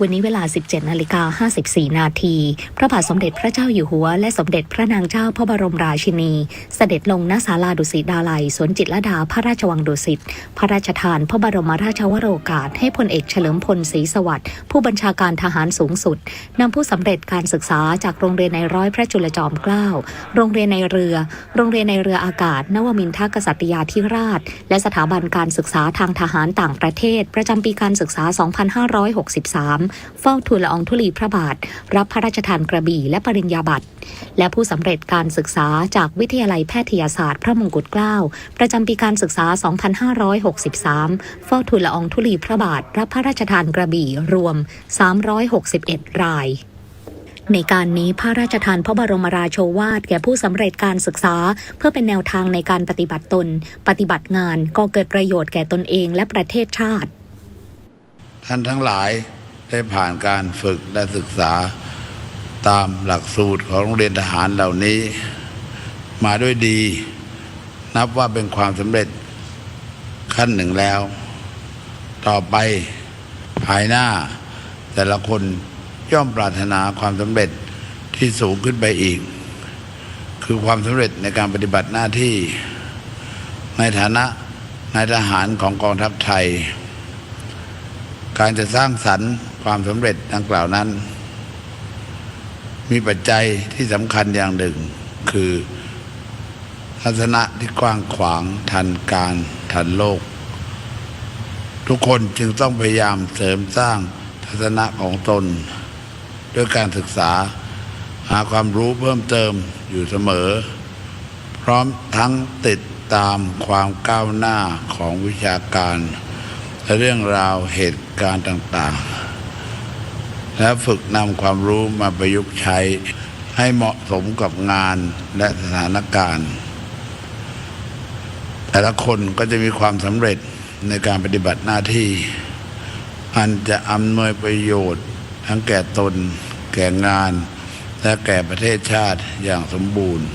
วันนี้เวลา 17นาฬิกา54 นาที พระบาทสมเด็จพระเจ้าอยู่หัว และสมเด็จพระนางเจ้าพระบรมราชินี เสด็จลงณศาลาดุสิตดาลัย สวนจิตรดาพระราชวังดุสิต พระราชทานพระบรมราชวโรกาส ให้พลเอกเฉลิมพลศรีสวัสดิ์ผู้บัญชาการทหารสูงสุด นำผู้สำเร็จการศึกษาจากโรงเรียนในร้อยพระจุลจอมเกล้า โรงเรียนในเรือ โรงเรียนในเรืออากาศ นวมินทกษัตริยาธิราช และสถาบันการศึกษาทางทหารต่างประเทศ ประจำปีการศึกษา 2563เฝ้าทูลละอองธุลีพระบาท รับพระราชทานกระบี่และปริญญาบัตร และผู้สำเร็จการศึกษาจากวิทยาลัยแพทยศาสตร์ พระมงกุฎเกล้าประจำปีการศึกษา 2563 เฝ้าทูลละอองธุลีพระบาท รับพระราชทานกระบี่รวม 361 รายในการนี้พระราชทานพระบรมราโชวาทแก่ผู้สำเร็จการศึกษา เพื่อเป็นแนวทางในการปฏิบัติตน ปฏิบัติงานก็เกิดประโยชน์แก่ตนเองและประเทศชาติ ท่านทั้งหลาย ได้ผ่านการฝึกและศึกษาตามหลักสูตรของโรงเรียนทหารเหล่านี้ มาด้วยดี นับว่าเป็นความสำเร็จขั้นหนึ่งแล้ว ต่อไปภายหน้า แต่ละคนย่อมปรารถนาความสำเร็จที่สูงขึ้นไปอีก คือความสำเร็จในการปฏิบัติหน้าที่ ในฐานะนายทหารของกองทัพไทย การจะสร้างสรรค์ ความสำเร็จดังกล่าวนั้น มีปัจจัยที่สำคัญอย่างหนึ่ง คือทัศนะที่กว้างขวางทันการทันโลก ทุกคนจึงต้องพยายามเสริมสร้างทัศนะของตน ด้วยการศึกษาหาความรู้เพิ่มเติมอยู่เสมอ พร้อมทั้งติดตามความก้าวหน้าของวิชาการ และเรื่องราวเหตุการณ์ต่างๆ และฝึกนำความรู้มาประยุกต์ใช้ ให้เหมาะสมกับงานและสถานการณ์ แต่ละคนก็จะมีความสำเร็จในการปฏิบัติหน้าที่ อันจะอำนวยประโยชน์ ทั้งแก่ตน แก่งาน และแก่ประเทศชาติอย่างสมบูรณ์